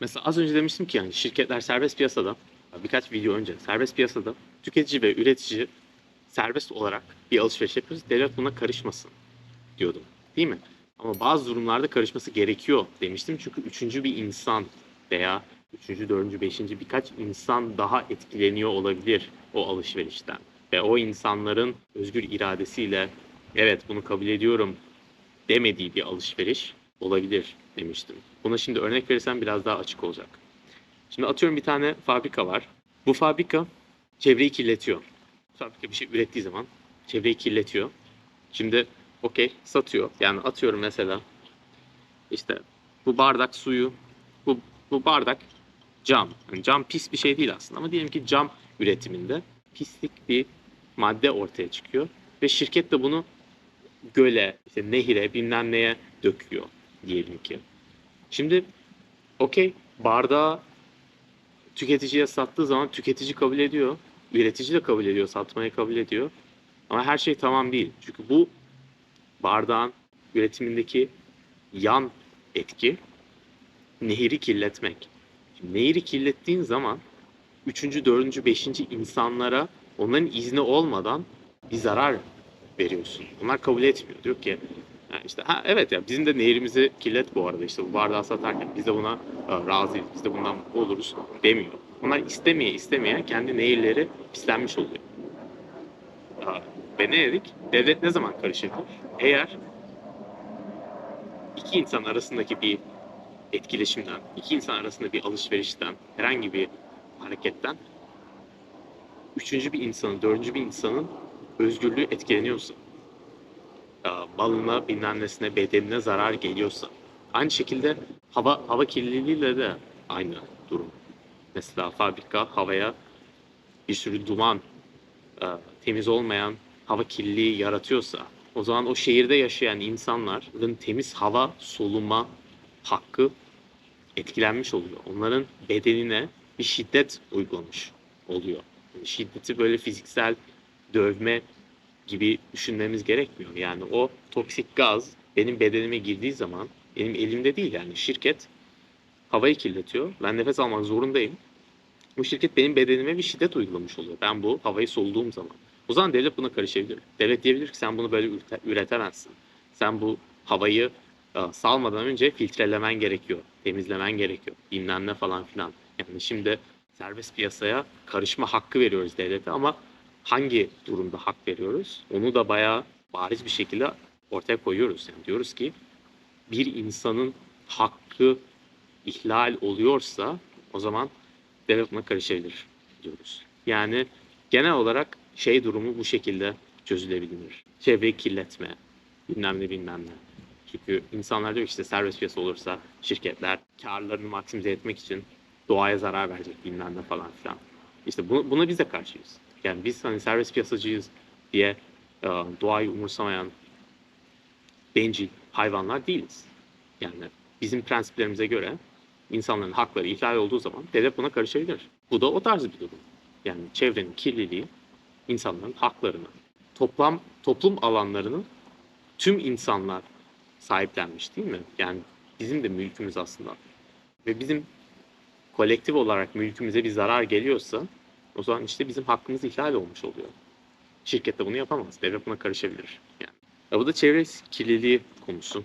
Mesela az önce demiştim ki yani şirketler serbest piyasada birkaç video önce serbest piyasada tüketici ve üretici serbest olarak bir alışveriş yapıyoruz. Devlet buna karışmasın diyordum. Değil mi? Ama bazı durumlarda karışması gerekiyor demiştim. Çünkü üçüncü bir insan veya üçüncü, dördüncü, beşinci birkaç insan daha etkileniyor olabilir o alışverişten. Ve o insanların özgür iradesiyle evet bunu kabul ediyorum demediği bir alışveriş olabilir demiştim. Buna şimdi örnek verirsem biraz daha açık olacak. Şimdi atıyorum bir tane fabrika var. Bu fabrika çevreyi kirletiyor. Fabrika bir şey ürettiği zaman çevreyi kirletiyor. Şimdi okey satıyor. Yani atıyorum mesela işte bu bardak suyu, bu, bu bardak cam. Yani cam pis bir şey değil aslında ama diyelim ki cam üretiminde pislik bir madde ortaya çıkıyor ve şirket de bunu göle, işte nehire, bilmem neye döküyor diyelim ki. Şimdi okey bardağı tüketiciye sattığı zaman tüketici kabul ediyor. Üretici de kabul ediyor, satmayı kabul ediyor. Ama her şey tamam değil. Çünkü bu bardağın üretimindeki yan etki nehri kirletmek. Şimdi nehri kirlettiğin zaman üçüncü, dördüncü, beşinci insanlara onların izni olmadan bir zarar veriyorsun. Onlar kabul etmiyor. Diyor ki yani işte ha evet ya bizim de nehrimizi kirlet bu arada işte bu bardağı satarken biz de buna e, razıyız. Biz de bundan mutlu oluruz demiyor. Onlar istemeye istemeye kendi nehirleri pislenmiş oluyor. Ya, Ve ne dedik? Devlet ne zaman karışır? Eğer iki insan arasındaki bir etkileşimden, iki insan arasında bir alışverişten, herhangi bir hareketten üçüncü bir insanın, dördüncü bir insanın özgürlüğü etkileniyorsa, e, malına, bilmem nesine, bedenine zarar geliyorsa, aynı şekilde hava hava kirliliğiyle de aynı durum. Mesela fabrika havaya bir sürü duman, e, temiz olmayan hava kirliliği yaratıyorsa, o zaman o şehirde yaşayan insanların temiz hava soluma hakkı etkilenmiş oluyor. Onların bedenine bir şiddet uygulamış oluyor. Yani şiddeti böyle fiziksel dövme gibi düşünmemiz gerekmiyor. Yani o toksik gaz benim bedenime girdiği zaman benim elimde değil yani şirket havayı kirletiyor. Ben nefes almak zorundayım. Bu şirket benim bedenime bir şiddet uygulamış oluyor. Ben bu havayı soluduğum zaman. O zaman devlet buna karışabilir. Devlet diyebilir ki sen bunu böyle ürete- üretemezsin. Sen bu havayı salmadan önce filtrelemen gerekiyor. Temizlemen gerekiyor. Bilmem ne falan filan. Yani şimdi serbest piyasaya karışma hakkı veriyoruz devlete ama hangi durumda hak veriyoruz? Onu da bayağı bariz bir şekilde ortaya koyuyoruz. Yani diyoruz ki bir insanın hakkı ihlal oluyorsa o zaman devlet buna karışabilir diyoruz. Yani genel olarak şey durumu bu şekilde çözülebilir. Çevreyi kirletme, bilmem ne bilmem ne. Çünkü insanlar diyor ki işte serbest piyasa olursa şirketler karlarını maksimize etmek için doğaya zarar verecek bilmem ne falan filan. İşte bu- buna biz de karşıyız. Yani biz hani serbest piyasacıyız diye e, doğayı umursamayan bencil hayvanlar değiliz. Yani bizim prensiplerimize göre insanların hakları ihlal olduğu zaman devlet buna karışabilir. Bu da o tarz bir durum. Yani çevrenin kirliliği insanların haklarını, toplam toplum alanlarını tüm insanlar sahiplenmiş değil mi? Yani bizim de mülkümüz aslında. Ve bizim kolektif olarak mülkümüze bir zarar geliyorsa o zaman işte bizim hakkımız ihlal olmuş oluyor. Şirket de bunu yapamaz. Devlet buna karışabilir. Yani. Ya bu da çevre kirliliği konusu.